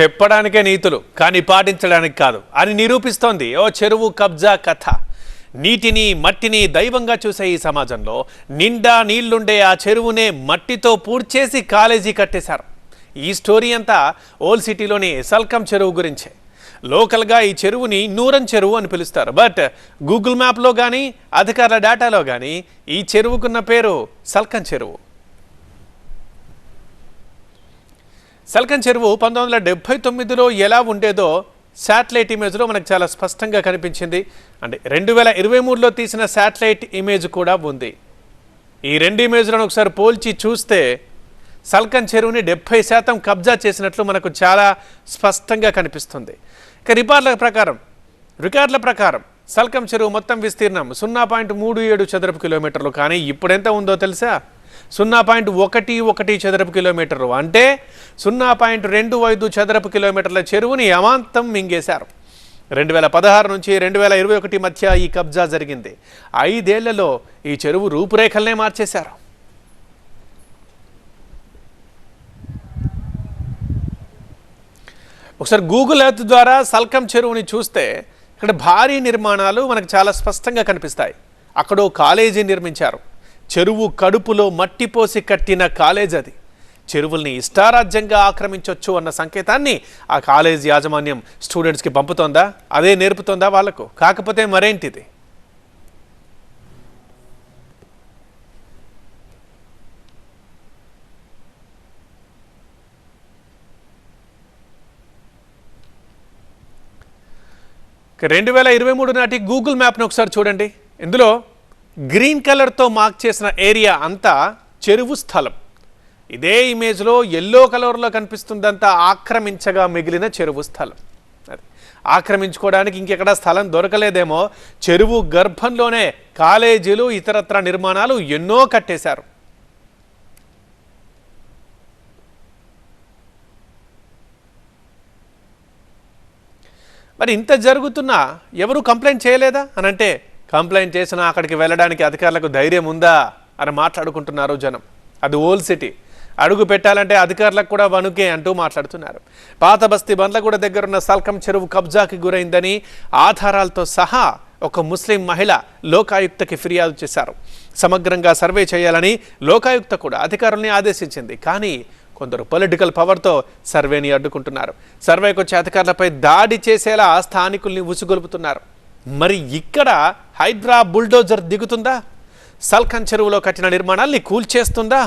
చెప్పడానికే నీతులు కానీ పాటించడానికి కాదు. అని నిరూపిస్తోంది ఓ చెరువు కబ్జా కథ. నీటిని మట్టిని దైవంగా చూసే ఈ సమాజంలో నిండా నీళ్ళుండే ఆ చెరువునే మట్టితో పూడ్చేసి కాలేజీ కట్టేశారు. ఈ స్టోరీ అంతా ఓల్డ్ సిటీలోని సల్కం చెరువు గురించే. లోకల్గా ఈ చెరువుని నూరం చెరువు అని పిలుస్తారు. బట్ గూగుల్ మ్యాప్లో కానీ అధికారుల డేటాలో కానీ ఈ చెరువుకున్న పేరు సల్కం చెరువు. సల్కన్ చెరువు పంతొమ్మిది వందల డెబ్బై తొమ్మిదిలో ఎలా ఉండేదో శాటిలైట్ ఇమేజ్లో మనకు చాలా స్పష్టంగా కనిపించింది. అంటే రెండు వేల ఇరవై మూడులో తీసిన శాటిలైట్ ఇమేజ్ కూడా ఉంది. ఈ రెండు ఇమేజ్లను ఒకసారి పోల్చి చూస్తే సల్కన్ చెరువుని డెబ్బై శాతం కబ్జా చేసినట్లు మనకు చాలా స్పష్టంగా కనిపిస్తుంది. ఇక రికార్డుల ప్రకారం రికార్డుల ప్రకారం సల్కం చెరువు మొత్తం విస్తీర్ణం సున్నా పాయింట్ మూడు ఏడు చదరపు కిలోమీటర్లు. కానీ ఇప్పుడు ఎంత ఉందో తెలుసా? సున్నా పాయింట్ ఒకటి ఒకటి చదరపు కిలోమీటర్లు. అంటే సున్నా పాయింట్ రెండు ఐదు చదరపు కిలోమీటర్ల చెరువుని అమాంతం మింగేశారు. రెండు వేల పదహారు నుంచి రెండు వేల ఇరవై ఒకటి మధ్య ఈ కబ్జా జరిగింది. ఐదేళ్ళలో ఈ చెరువు రూపురేఖలనే మార్చేశారు. ఒకసారి గూగుల్ ఎర్త్ ద్వారా సల్కం చెరువుని చూస్తే ఇక్కడ భారీ నిర్మాణాలు మనకు చాలా స్పష్టంగా కనిపిస్తాయి. అక్కడో కాలేజీ నిర్మించారు. చెరువు కడుపులో మట్టి పోసి కట్టిన కాలేజ్ అది. చెరువుల్ని ఇష్టారాజ్యంగా ఆక్రమించవచ్చు అన్న సంకేతాన్ని ఆ కాలేజ్ యాజమాన్యం స్టూడెంట్స్కి పంపుతోందా? అదే నేర్పుతోందా వాళ్ళకు కాకపోతే మరేంటిది? రెండు వేల ఇరవై మూడు నాటి గూగుల్ మ్యాప్ను ఒకసారి చూడండి. ఇందులో గ్రీన్ కలర్తో మార్క్ చేసిన ఏరియా అంతా చెరువు స్థలం. ఇదే ఇమేజ్లో ఎల్లో కలర్లో కనిపిస్తుందంతా ఆక్రమించగా మిగిలిన చెరువు స్థలం. అది ఆక్రమించుకోవడానికి ఇంకెక్కడ స్థలం దొరకలేదేమో. చెరువు గర్భంలోనే కాలేజీలు ఇతరత్ర నిర్మాణాలు ఎన్నో కట్టేశారు. మరి ఇంత జరుగుతున్నా ఎవరు కంప్లైంట్ చేయలేదా? అని అంటే కంప్లైంట్ చేసినా అక్కడికి వెళ్ళడానికి అధికారులకు ధైర్యం ఉందా అని మాట్లాడుకుంటున్నారు జనం. అది ఓల్డ్ సిటీ. అడుగు పెట్టాలంటే అధికారులకు కూడా వణుకే అంటూ మాట్లాడుతున్నారు. పాత బస్తీ బండ్లగూడ దగ్గరున్న సల్కం చెరువు కబ్జాకి గురైందని ఆధారాలతో సహా ఒక ముస్లిం మహిళ లోకాయుక్తకి ఫిర్యాదు చేశారు. సమగ్రంగా సర్వే చేయాలని లోకాయుక్త కూడా అధికారుల్ని ఆదేశించింది. కానీ కొందరు పొలిటికల్ పవర్తో సర్వేని అడ్డుకుంటున్నారు. సర్వేకి వచ్చే అధికారులపై దాడి చేసేలా స్థానికుల్ని ఉసుగొలుపుతున్నారు. మరి ఇక్కడ హైడ్రా బుల్డోజర్ దిగుతుందా? సల్ఖన్ చెరువులో కట్టిన నిర్మాణాల్ని కూల్చేస్తుందా?